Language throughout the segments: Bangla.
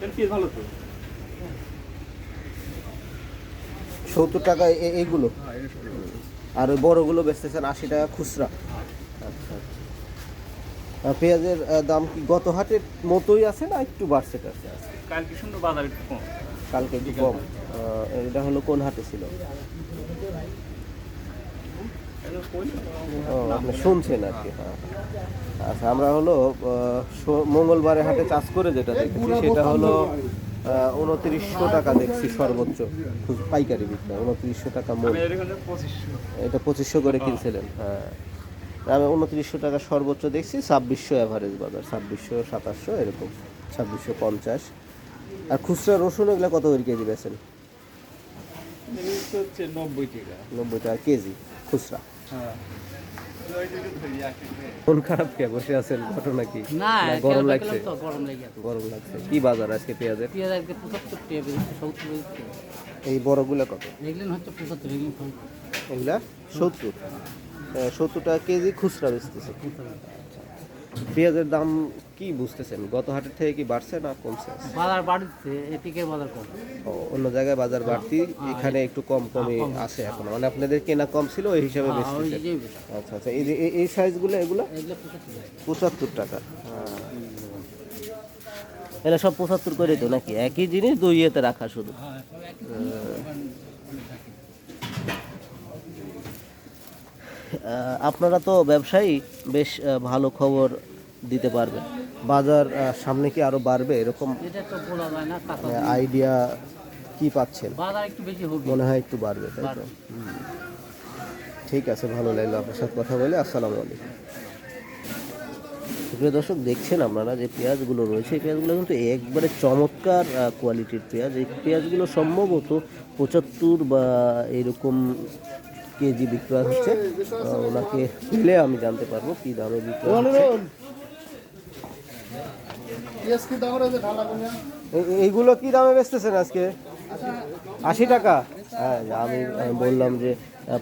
পেঁয়াজ ভালো তো। সত্তর টাকা এইগুলো? আর ওই বড়গুলো বেচতেছেন আশি টাকা খুচরা। আচ্ছা আচ্ছা। পেঁয়াজের দাম কি গত হাটের মতোই আছে না একটু বাড়ছে কালকে বাজার একটু কম। কালকে একটু কম। এটা হলো কোন হাটে ছিল? ও আপনি শুনছেন আর কি হ্যাঁ। আচ্ছা আমরা হলো মঙ্গলবারে হাটে চাষ করে যেটা দেখেছি সেটা হলো উনত্রিশশো টাকা দেখছি সর্বোচ্চ পাইকারি বিক্রয় উনত্রিশশো টাকা মূল। এটা পঁচিশশো করে কিনছিলেন হ্যাঁ। আমি উনত্রিশশো টাকা সর্বোচ্চ দেখছি ছাব্বিশশো অ্যাভারেজ বাজার ছাব্বিশশো সাতাশশো এরকম ছাব্বিশশো পঞ্চাশ। আর খুচরা রসুন এগুলো কত করে কেজি বেছেন হচ্ছে নব্বই টাকা। নব্বই টাকা কেজি খুচরা। হ্যাঁ মন খারাপ কে? বসে আছেন? ঘটনা কি? না গরম লাগছে? গরম লেগে গরম লাগছে। কি বাজার আজকে পেঁয়াজের? পেঁয়াজ আজকে পঁচাত্তর টাকা সত্তর এই বড়গুলো কত? এগুলো হচ্ছে পঁচাত্তর এগুলো সত্তর। সত্তর? টাকা কেজি খুচরা বেচতেছে। পেঁয়াজের দাম কি বুঝতেছেন? গত হাটের থেকে কি বাড়ছে না কমছে? বাজার বাড়ছে এটিকের বাজার কম। অন্য জায়গায় বাজার বাড়তি এখানে একটু কম কমই আছে এখন। মানে আপনাদের কেনা কম ছিল ওই হিসাবে হ্যাঁ, যে আচ্ছা আচ্ছা। এই যে এই- সাইজগুলো এগুলো? পঁচাত্তর টাকা। পঁচাত্তর টাকা। এটা সব পঁচাত্তর করে তো নাকি? একই জিনিস দুই ইয়েতে রাখা শুধু? আপনারা তো ব্যবসায়ী বেশ ভালো খবর দিতে পারবেন। বাজার সামনে কি আরও বাড়বে এরকম? আইডিয়া কি পাচ্ছেন? মনে হয় একটু বাড়বে তাই তো? ঠিক আছে ভালো লাগল আপনার সাথে কথা বলে। আসসালামু আলাইকুম। প্রিয় দর্শক দেখছেন আপনারা যে পেঁয়াজগুলো রয়েছে এই পেঁয়াজগুলো কিন্তু একবারে চমৎকার কোয়ালিটির পেঁয়াজ। এই পেঁয়াজগুলো সম্ভবত পঁচাত্তর বা এরকম কেজি বিক্রয় হচ্ছে। ওনাকে পেলে আমি জানতে পারব কি দামে বিক্রয় এই- এইগুলো কি দামে বেচতেছেন আজকে? আশি টাকা? হ্যাঁ আমি আমি বললাম যে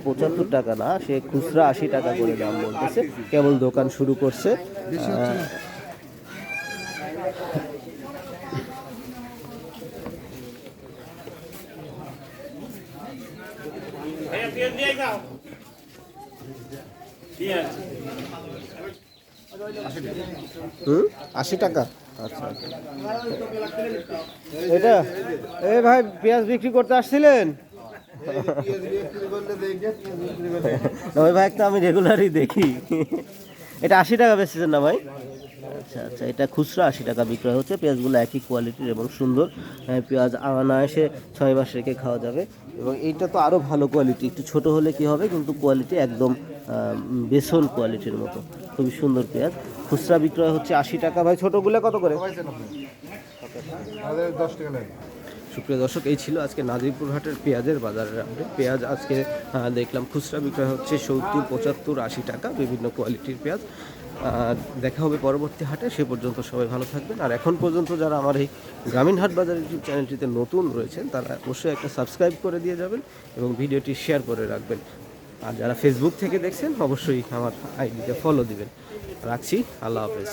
পঁচাত্তর টাকা না সে খুচরা আশি টাকা করে দাম বলতেছে। কেবল দোকান শুরু করছে। হুম? আশি টাকা। আচ্ছা। এটা? এ ভাই পেঁয়াজ বিক্রি করতে আসছিলেন? ওই ভাই তো আমি রেগুলারই দেখি। এটা আশি টাকা বেচতেছেন না ভাই? আচ্ছা আচ্ছা এটা খুচরা আশি টাকা বিক্রয় হচ্ছে পেঁয়াজগুলো একই কোয়ালিটির এবং সুন্দর। হ্যাঁ, পেঁয়াজ আনা এসে ছয় মাস রেখে খাওয়া যাবে। এবং এইটা তো আরও ভালো কোয়ালিটি একটু ছোট হলে কি হবে? কিন্তু কোয়ালিটি একদম বেসন কোয়ালিটির মতো। খুবই সুন্দর পেঁয়াজ। খুচরা বিক্রয় হচ্ছে আশি টাকা। ভাই ছোটোগুলো কত করে? সুপ্রিয় দর্শক, এই ছিল আজকে নাজিরপুর হাটের পেঁয়াজের বাজারের আপডেট পেঁয়াজ আজকে দেখলাম খুচরা বিক্রয় হচ্ছে সত্তর, পঁচাত্তর, আশি টাকা, বিভিন্ন কোয়ালিটির পেঁয়াজ। দেখা হবে পরবর্তী হাটে, সে পর্যন্ত সবাই ভালো থাকবেন। আর এখন পর্যন্ত যারা আমার এই গ্রামীণ হাট বাজার ইউটিউব চ্যানেলটিতে নতুন রয়েছেন, তারা অবশ্যই একটা সাবস্ক্রাইব করে দিয়ে যাবেন এবং ভিডিওটি শেয়ার করে রাখবেন। আর যারা ফেসবুক থেকে দেখছেন, অবশ্যই আমার আইডিতে ফলো দিবেন। রাখছি, আল্লাহ হাফেজ।